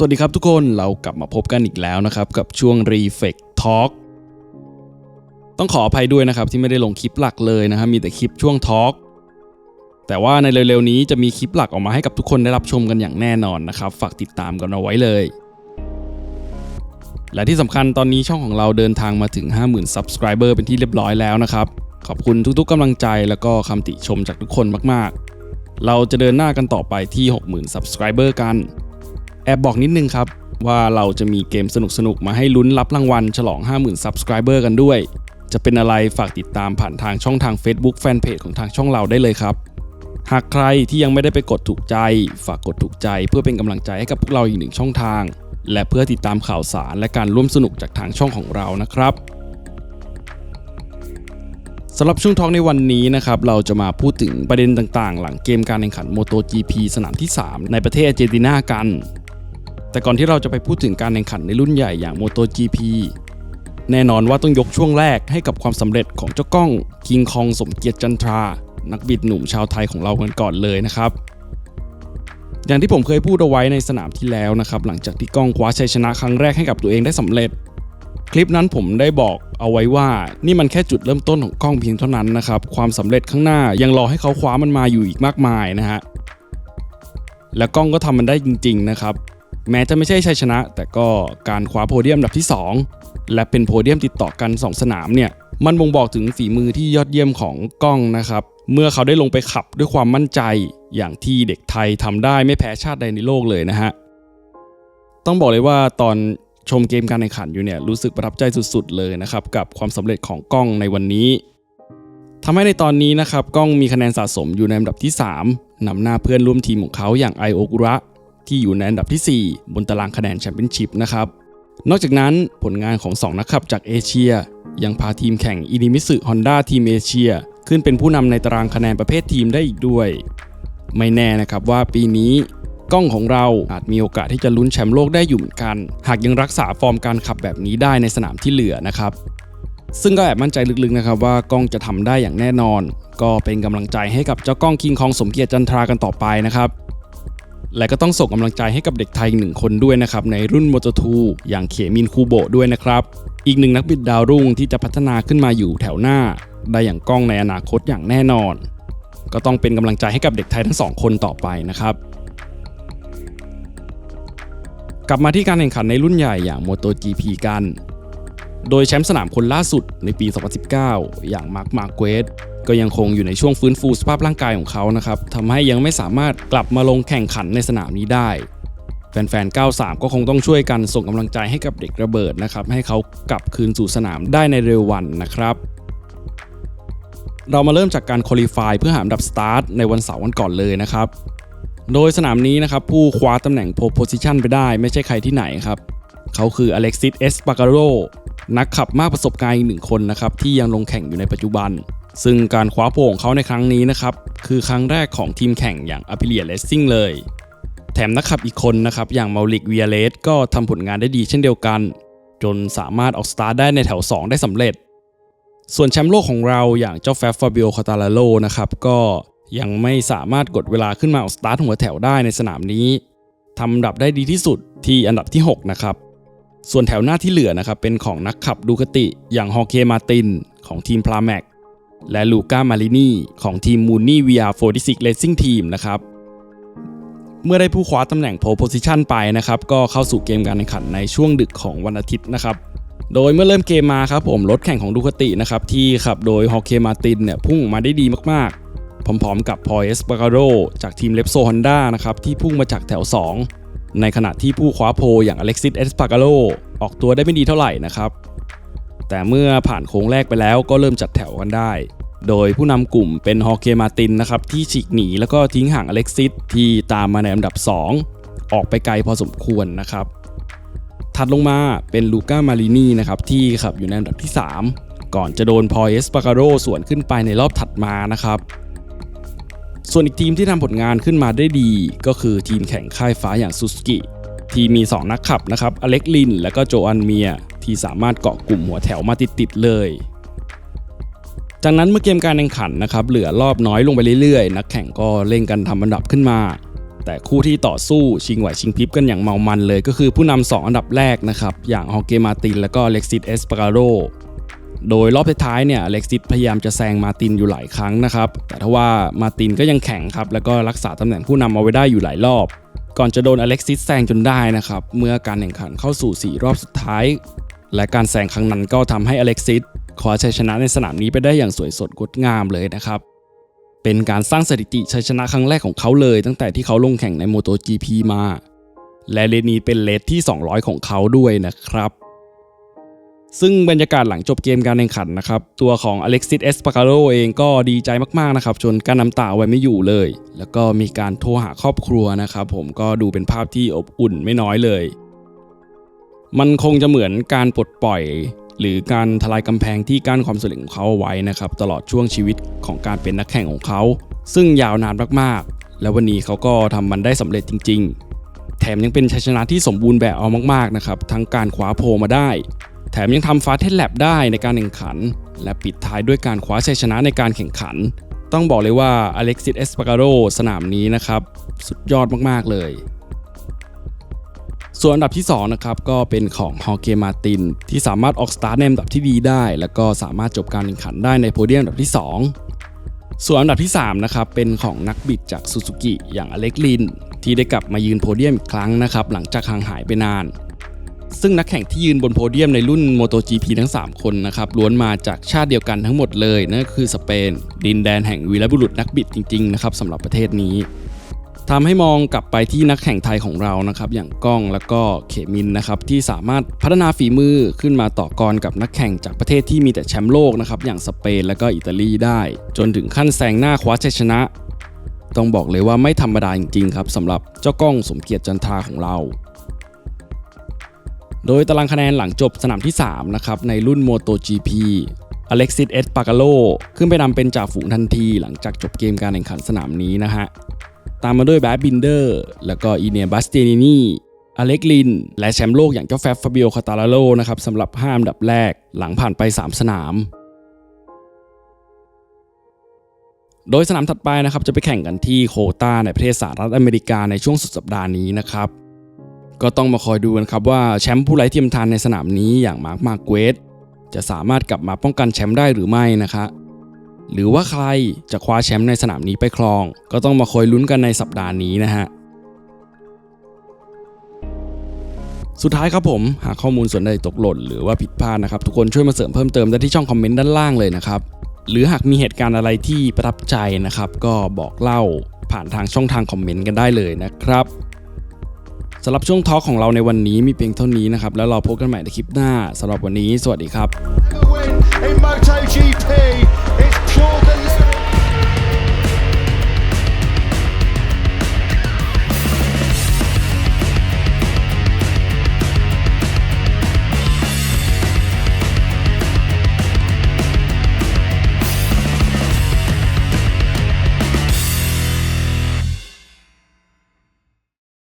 สวัสดีครับทุกคนเรากลับมาพบกันอีกแล้วนะครับ กับช่วง Reflect Talk ต้องขออภัยด้วยนะครับ ที่ไม่ได้ลงคลิปหลักเลยนะครับมีแต่คลิปช่วงทอล์กแต่ว่าในเร็วๆนี้จะมีคลิปหลักออกมาให้กับทุกคนได้รับชมกันอย่างแน่นอนนะครับ ฝากติดตามกันเอาไว้เลย และที่สำคัญตอนนี้ช่องของเราเดินทางมาถึง 50,000 Subscriber เป็นที่เรียบร้อยแล้วนะครับ ขอบคุณทุกๆกำลังใจแล้วก็คำติชมจากทุกคนมากๆ เราจะเดินหน้ากันต่อไปที่ 60,000 Subscriber กัน แอบบอกนิดนึงครับ ว่าเราจะมีเกมสนุกๆ มาให้ลุ้นรับรางวัลฉลอง 50,000 Subscriber กันด้วย จะเป็นอะไรฝากติดตามผ่านทางช่องทาง Facebook Fanpage ของทางช่องเราได้เลยครับ หากใครที่ยังไม่ได้ไปกดถูกใจ ฝากกดถูกใจเพื่อเป็นกำลังใจให้กับพวกเราอีกหนึ่งช่องทาง และเพื่อติดตามข่าวสารและการร่วมสนุกจากทางช่องของเรานะครับสำหรับช่วงทองในวันนี้นะครับเราจะมาพูดถึงประเด็นต่างๆ หลังเกมการแข่งขัน MotoGP สนามที่ 3 ในประเทศอาร์เจนตินากัน แต่ก่อนที่เราจะไปพูดถึงการแข่งขันในรุ่นใหญ่อย่าง MotoGP แน่นอนว่าต้องยกช่วงแรกให้กับความสำเร็จของเจ้าก้องคิงคองสมเกียรติจันทรา นักบิดหนุ่มชาวไทยของเรากันก่อนเลยนะครับ อย่างที่ผมเคยพูดเอาไว้ในสนามที่แล้วนะครับ หลังจากที่ก้องคว้าชัยชนะครั้งแรกให้กับตัวเองได้สำเร็จ คลิปนั้นผมได้บอกเอาไว้ว่านี่มันแค่จุดเริ่มต้นของก้องเพียงเท่านั้นนะครับความสำเร็จข้างหน้ายังรอให้เขาคว้ามันมาอยู่อีกมากมายนะฮะและก้องก็ทำมันได้จริง ๆ นะครับ แม้จะไม่ใช่ชัยชนะ แต่ก็การคว้าโพเดียมดับที่ 2 และเป็นโพเดียมติดต่อกัน 2 สนามเนี่ยมันบ่งบอกถึงฝีมือที่ยอดเยี่ยมของก้องนะครับ เมื่อเขาได้ลงไปขับด้วยความมั่นใจ อย่างที่เด็กไทยทำได้ไม่แพ้ชาติใดในโลกเลยนะฮะต้องบอกเลยว่าตอนชมเกมการแข่งขันอยู่เนี่ยรู้สึกประทับใจสุดๆ เลยนะครับกับความสำเร็จของก้องในวันนี้ทำให้ในตอนนี้นะครับก้องมีคะแนนสะสมอยู่ในอันดับที่ 3นำหน้าเพื่อนร่วมทีมของเขาอย่างไอโอกุระ ที่อยู่ในอันดับที่ 4 บนตารางคะแนนแชมเปี้ยนชิพนะครับ นอกจากนั้นผลงานของ 2 นักขับจากเอเชีย ยังพาทีมแข่งอินิมิสึฮอนด้าทีมเอเชีย ขึ้นเป็นผู้นำในตารางคะแนนประเภททีมได้อีกด้วย ไม่แน่นะครับว่าปีนี้กล้องของเราอาจมีโอกาสที่จะลุ้นแชมป์โลกได้อยู่เหมือนกัน หากยังรักษาฟอร์มการขับแบบนี้ได้ในสนามที่เหลือนะครับ ซึ่งก็แอบมั่นใจลึกๆนะครับว่ากล้องจะทำได้อย่างแน่นอน ก็เป็นกำลังใจให้กับเจ้ากล้องคิงคองสมเกียรติจันทรากันต่อไปนะครับ และก็ต้องส่งกำลังใจให้กับเด็กไทยอีกหนึ่งคนด้วยนะครับในรุ่นโมโตทูอย่างเขมินคูโบด้วยนะครับ อีกหนึ่งนักบิดดาวรุ่งที่จะพัฒนาขึ้นมาอยู่แถวหน้า ได้อย่างกล้องในอนาคตอย่างแน่นอน ก็ต้องเป็นกำลังใจให้กับเด็กไทยทั้งสองคนต่อไปนะครับกลับมาที่การแข่งขันในรุ่นใหญ่อย่าง MotoGP กัน โดยแชมป์สนามคนล่าสุดในปี 2019 อย่างมาร์คมาเกสก็ยังคงอยู่ในช่วงฟื้นฟูสภาพร่างกายของเขานะครับทำให้ยังไม่สามารถกลับมาลงแข่งขันในสนามนี้ได้ แฟนๆ 93 ก็คงต้องช่วยกันส่งกำลังใจให้กับเด็กระเบิดนะครับ ให้เขากลับคืนสู่สนามได้ในเร็ววันนะครับ เรามาเริ่มจากการคุริฟายเพื่อหาอันดับสตาร์ทในวันเสาร์วันก่อนเลยนะครับ โดยสนามนี้นะครับผู้คว้าตำแหน่งโพโพซิชันไปได้ไม่ใช่ใครที่ไหนครับ เขาคืออเล็กซิสเอสปาการโร นักขับมากประสบการณ์อีกหนึ่งคนนะครับที่ยังลงแข่งอยู่ในปัจจุบัน ซึ่งการคว้าโพของเขาในครั้งนี้นะครับคือครั้งแรกของทีมแข่งอย่างอ p ิเลียเลสซิ่งเลย แถมนักขับอีกคนนะครับอย่างมาลิกเวียเลสก็ทำผลงานได้ดีเช่นเดียวกัน จนสามารถออกสตาร์ทได้ในแถว 2 ได้สำเร็จ ส่วนแชมป์โลกของเราอย่างเจ้าแฟบฟาบิโอคาตาลาโลนะครับก็ยังไม่สามารถกดเวลาขึ้นมาออกสตาร์ทหัวแถวได้ในสนามนี้ทำดับได้ดีที่สุดที่อันดับที่ 6 นะครับ ส่วนแถวหน้าที่เหลือนะครับเป็นของนักขับดูคติอย่างฮอเคมาตินของทีมพลาแมกและลูก้ามารินีของทีมมูนนี่วีอาร์โฟดิซิกเลสซิ่งทีมนะครับเมื่อได้ผู้คว้าตำแหน่งโพโพซิชันไปนะครับก็เข้าสู่เกมการแข่งขันในช่วงดึกของวันอาทิตย์นะครับโดยเมื่อเริ่มเกมมาครับผมรถแข่งของดูคตินะครับที่ขับโดยฮอเคมาตินเนี่ยพุ่งมาได้ดีมากๆ พร้อมๆกับพอยเอสปาการโรจากทีมเลปโซฮอนด้านะครับที่พุ่งมาจากแถว 2 ในขณะที่ผู้คว้าโพอย่างอเล็กซิสเอสปาการโรออกตัวได้ไม่ดีเท่าไหร่นะครับ แต่เมื่อผ่านโค้งแรกไปแล้วก็เริ่มจัดแถวกันได้ โดยผู้นำกลุ่มเป็นฮอเคมาตินนะครับที่ฉีกหนีแล้วก็ทิ้งห่างอเล็กซิสที่ตามมาในอันดับ 2 ออกไปไกลพอสมควรนะครับ ถัดลงมาเป็นลูก้ามารินีนะครับที่ขับอยู่ในอันดับที่ 3 ก่อนจะโดนพอยเอสปาการโรสวนขึ้นไปในรอบถัดมานะครับ ส่วนอีกทีมที่ทำผลงานขึ้นมาได้ดี ก็คือทีมแข่งค่ายฟ้าอย่างซูซูกิที่มี 2 นักขับนะครับ อเล็กลิน และก็โจอันเมีย ที่สามารถเกาะกลุ่มหัวแถวมาติดๆเลย จากนั้นเมื่อเกมการแข่งขันนะครับ เหลือรอบน้อยลงไปเรื่อยๆ นักแข่งก็เร่งกันทำอันดับขึ้นมา แต่คู่ที่ต่อสู้ชิงไหวชิงพริบกันอย่างเมามันเลย ก็คือผู้นำสองอันดับแรกนะครับ อย่างฮอเกมาติน และก็เล็กซิตเอสปาการโร โดยรอบท้ายๆเนี่ยเล็กซิตพยายามจะแซงมาตินอยู่หลายครั้งนะครับแต่ทว่ามาตินก็ยังแข็งครับแล้วก็รักษาตำแหน่งผู้นำเอาไว้ได้อยู่หลายรอบ ก่อนจะโดนอเล็กซิสแซงจนได้นะครับเมื่อการแข่งขันเข้าสู่ 4 รอบสุดท้าย และการแซงครั้งนั้นก็ทำให้อเล็กซิสคว้าชัยชนะในสนามนี้ไปได้อย่างสวยสดงดงามเลยนะครับเป็นการสร้างสถิติชัยชนะครั้งแรกของเขาเลย ตั้งแต่ที่เขาลงแข่งใน MotoGP มา และเลนนี้เป็นเลสที่ 200 ของเขาด้วยนะครับ ซึ่งบรรยากาศหลังจบเกมการแข่งขันนะครับ ตัวของอเล็กซิสเอสปากาโรเองก็ดีใจมากๆนะครับจนกั้นน้ำตาไว้ไม่อยู่เลย แล้วก็มีการโทรหาครอบครัวนะครับผมก็ดูเป็นภาพที่อบอุ่นไม่น้อยเลย มันคงจะเหมือนการปลดปล่อย หรือการทลายกำแพงที่กั้นความสำเร็จของเขาเอาไว้นะครับตลอดช่วงชีวิตของการเป็นนักแข่งของเขา ซึ่งยาวนานมากๆ แล้ววันนี้เขาก็ทำมันได้สำเร็จจริง ๆ แถมยังเป็นชัยชนะที่สมบูรณ์แบบเอามากๆนะครับทั้งการคว้าโพมาได้ มยังทำฟาสเทนแลบได้ในการแข่งขัน และปิดท้ายด้วยการคว้าชัยชนะในการแข่งขัน ต้องบอกเลยว่าอเล็กซิสเอสปาการโรสนามนี้นะครับ สุดยอดมาก ๆ เลยส่วนอันดับที่2นะครับก็เป็นของฮอเกมาติน ที่สามารถออกสตาร์ทในอันดับที่ดีได้ แล้วก็สามารถจบการแข่งขันได้ในโพเดียมอันดับที่ 2 ส่วนอันดับที่3นะครับเป็นของนักบิดจากซูซูกิอย่างอเล็กลิน ที่ได้กลับมายืนโพเดียมอีกครั้งนะครับหลังจากห่างหายไปนาน ซึ่งนักแข่งที่ยืนบนโพเดียมในรุ่น MotoGP ทั้ง 3 คนนะครับล้วนมาจากชาติเดียวกันทั้งหมดเลยนั่นก็คือสเปน ดินแดนแห่งวีรบุรุษนักบิดจริงๆนะครับสำหรับประเทศนี้ทำให้มองกลับไปที่นักแข่งไทยของเรานะครับอย่างก้องแล้วก็เขมินนะครับที่สามารถพัฒนาฝีมือขึ้นมาต่อกรกับนักแข่งจากประเทศที่มีแต่แชมป์โลกนะครับอย่างสเปนแล้วก็อิตาลีได้ จนถึงขั้นแซงหน้าคว้าชัยชนะ ต้องบอกเลยว่าไม่ธรรมดาจริงๆครับสำหรับเจ้าก้องสมเกียรติจันทราของเรา โดยตารางคะแนนหลังจบสนามที่ 3 นะครับ ในรุ่น MotoGP อเล็กซิสเอสปา a าโลขึ้นไปนำเป็นจ่าฝูงทันที หลังจากจบเกมการแข่งขันสนามนี้นะฮะ ตามมาด้วยแบดบินเดอร์ แล้วก็อีเนียบัสเตนินีอเล็กลิน และแชมป์โลกอย่างเจ้าแฟบฟาบิโอคาตาลาโลนะครับสำหรับ5อันดับแรกหลังผ่านไป 3 สนาม โดยสนามถัดไปนะครับจะไปแข่งกันที่โคตาในประเทศสหรัฐอเมริกาในช่วงสุดสัปดาห์นี้นะครับ ก็ต้องมาคอยดูกันครับว่าแชมป์ผู้ไร้เทียมทานในสนามนี้อย่างมาร์คมาเกวสจะสามารถกลับมาป้องกันแชมป์ได้หรือไม่นะคะหรือว่าใครจะคว้าแชมป์ในสนามนี้ไปครอง ก็ต้องมาคอยลุ้นกันในสัปดาห์นี้นะฮะสุดท้ายครับผมหากข้อมูลส่วนใดตกหล่นหรือว่าผิดพลาดนะครับ ทุกคนช่วยมาเสริมเพิ่มเติมได้ที่ช่องคอมเมนต์ด้านล่างเลยนะครับหรือหากมีเหตุการณ์อะไรที่ประทับใจนะครับ ก็บอกเล่าผ่านทางช่องทางคอมเมนต์กันได้เลยนะครับ สำหรับช่วงทอล์กของเราในวันนี้มีเพียงเท่านี้นะครับ แล้วเราพบกันใหม่ในคลิปหน้าสำหรับวันนี้ สวัสดีครับ